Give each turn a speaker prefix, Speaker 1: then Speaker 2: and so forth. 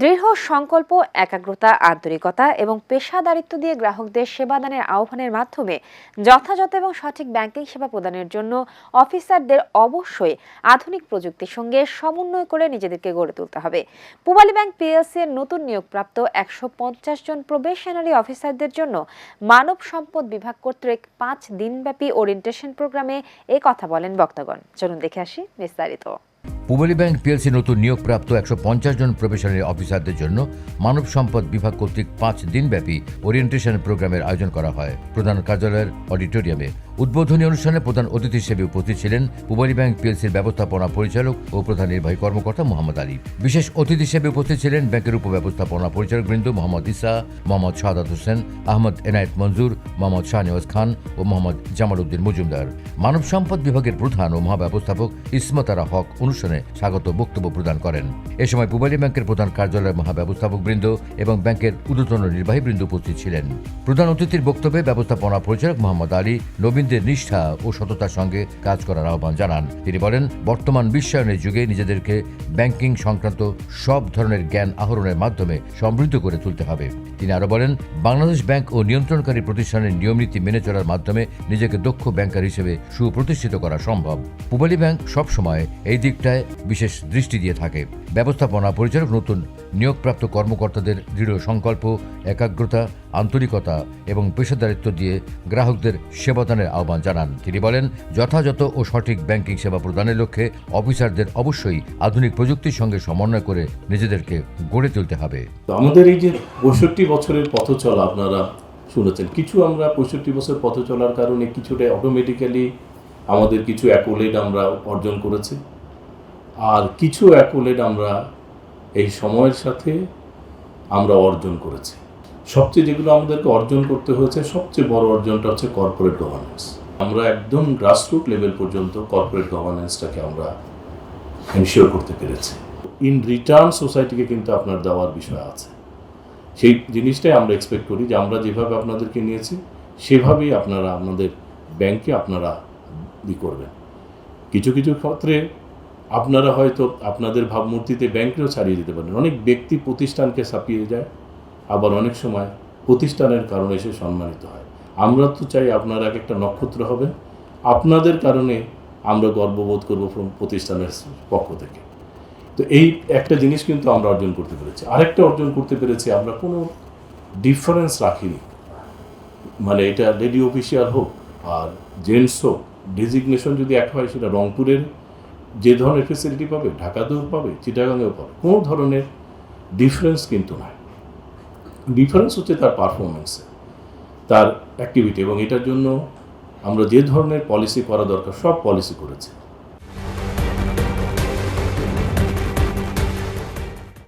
Speaker 1: দৃঢ় সংকল্প একাগ্রতা আন্তরিকতা এবং পেশাদারিত্ব দিয়ে গ্রাহকদের সেবাদানের আহ্বানের মাধ্যমে যথাযথ এবং সঠিক ব্যাংকিং সেবা প্রদানের জন্য অফিসারদের অবশ্যই আধুনিক প্রযুক্তির সঙ্গে সমন্বয় করে নিজেদেরকে গড়ে তুলতে হবে পূবালী ব্যাংক পিএলসি এর নতুন নিয়োগপ্রাপ্ত একশো পঞ্চাশ জন প্রবেশনারি অফিসারদের জন্য মানব সম্পদ বিভাগ কর্তৃক পাঁচ দিনব্যাপী ওরিয়েন্টেশন প্রোগ্রামে এ কথা বলেন বক্তাগণ চলুন দেখে আসি বিস্তারিত
Speaker 2: পুবলি ব্যাংক পিএলসি নতুন নিয়োগপ্রাপ্ত একশো পঞ্চাশ জন প্রফেশনারি অফিসারদের জন্য মানব সম্পদ বিভাগ কর্তৃক পাঁচ দিনব্যাপী ওরিয়েন্টেশন প্রোগ্রামের আয়োজন করা হয় প্রধান কার্যালয়ের অডিটোরিয়ামে উদ্বোধনী অনুষ্ঠানে প্রধান অতিথি হিসেবে উপস্থিত ছিলেন পুবারী ব্যাংক পিএলসির ব্যবস্থাপনা পরিচালক ও প্রধান নির্বাহী কর্মকর্তা মোহাম্মদ আলী বিশেষ অতিথি হিসেবে উপস্থিত ছিলেন ব্যাংকের উপব্যবস্থাপনা পরিচালকবৃন্দ মোহাম্মদ ইসা মোহাম্মদ শাহাদ হোসেন আহমদ এনায়েত মঞ্জুর মোহাম্মদ শাহনেওয়াজ খান ও মোহাম্মদ জামাল উদ্দিন মজুমদার মানব সম্পদ বিভাগের প্রধান ও মহাব্যবস্থাপক ইসমতারা হক অনুষ্ঠানে স্বাগত বক্তব্য প্রদান করেন এ সময় পূবালী ব্যাংকের প্রধান কার্যালয়ের মহাব্যবস্থাপক বৃন্দ এবং ব্যাংকের ঊর্ধ্বতন বৃন্দ উপস্থিত ছিলেন প্রধান অতিথির বক্তব্যে ব্যবস্থাপনা পরিচালক মোহাম্মদ আলী নবীন নাগরিকদের নিষ্ঠা ও সততার সঙ্গে কাজ করার আহ্বান জানান তিনি বলেন বর্তমান বিশ্বায়নের যুগে নিজেদেরকে ব্যাংকিং সংক্রান্ত সব ধরনের জ্ঞান আহরণের মাধ্যমে সমৃদ্ধ করে তুলতে হবে তিনি আরও বলেন বাংলাদেশ ব্যাংক ও নিয়ন্ত্রণকারী প্রতিষ্ঠানের নিয়মনীতি মেনে চলার মাধ্যমে নিজেকে দক্ষ ব্যাংকার হিসেবে সুপ্রতিষ্ঠিত করা সম্ভব পূবালী ব্যাংক সবসময় এই দিকটায় বিশেষ দৃষ্টি দিয়ে থাকে ব্যবস্থাপনা পরিচালক নতুন নিয়োগপ্রাপ্ত কর্মকর্তাদের দৃঢ় সংকল্প একাগ্রতা আন্তরিকতা এবং পেশাদারিত্ব দিয়ে গ্রাহকদের সেবাদানের আহ্বান জানান তিনি বলেন যথাযথ ও সঠিক ব্যাংকিং সেবা প্রদানের লক্ষ্যে অফিসারদের অবশ্যই আধুনিক প্রযুক্তির সঙ্গে সমন্বয় করে নিজেদেরকে গড়ে তুলতে হবে
Speaker 3: আমাদের এই যে পঁয়ষট্টি বছরের পথ চলা আপনারা শুনেছেন কিছু আমরা পঁয়ষট্টি বছর পথ চলার কারণে কিছুটা অটোমেটিক্যালি আমাদের কিছু অ্যাকোলেড আমরা অর্জন করেছি আর কিছু অ্যাকোলেড আমরা এই সময়ের সাথে আমরা অর্জন করেছি সবচেয়ে যেগুলো আমাদেরকে অর্জন করতে হয়েছে সবচেয়ে বড় অর্জনটা হচ্ছে কর্পোরেট গভর্নেন্স আমরা একদম গ্রাসরুট লেভেল পর্যন্ত কর্পোরেট গভর্নেন্সটাকে আমরা এনশিওর করতে পেরেছি ইন রিটার্ন সোসাইটিকে কিন্তু আপনার দেওয়ার বিষয় আছে সেই জিনিসটাই আমরা এক্সপেক্ট করি যে আমরা যেভাবে আপনাদেরকে নিয়েছি সেভাবেই আপনারা আপনাদের ব্যাংকে আপনারা ই করবেন কিছু কিছু ক্ষেত্রে আপনারা হয়তো আপনাদের ভাবমূর্তিতে ব্যাংকেও ছাড়িয়ে দিতে পারেন অনেক ব্যক্তি প্রতিষ্ঠানকে ছাপিয়ে যায় আবার অনেক সময় প্রতিষ্ঠানের কারণে এসে সম্মানিত হয় আমরা তো চাই আপনারা এক একটা নক্ষত্র হবে আপনাদের কারণে আমরা গর্ববোধ করব প্রতিষ্ঠানের পক্ষ থেকে তো এই একটা জিনিস কিন্তু আমরা অর্জন করতে পেরেছি আরেকটা অর্জন করতে পেরেছি আমরা কোনো ডিফারেন্স রাখিনি মানে এটা লেডি অফিসিয়াল হোক আর জেন্টস হোক ডেজিগনেশন যদি এক হয় সেটা রংপুরের যে ধরনের ফেসিলিটি পাবে ঢাকাতেও পাবে চিটাগাঙেও পাবে কোনো ধরনের ডিফারেন্স কিন্তু নাই ডিফারেন্স হচ্ছে তার পারফরমেন্সে তার অ্যাক্টিভিটি এবং এটার জন্য আমরা যে ধরনের পলিসি করা দরকার সব পলিসি করেছি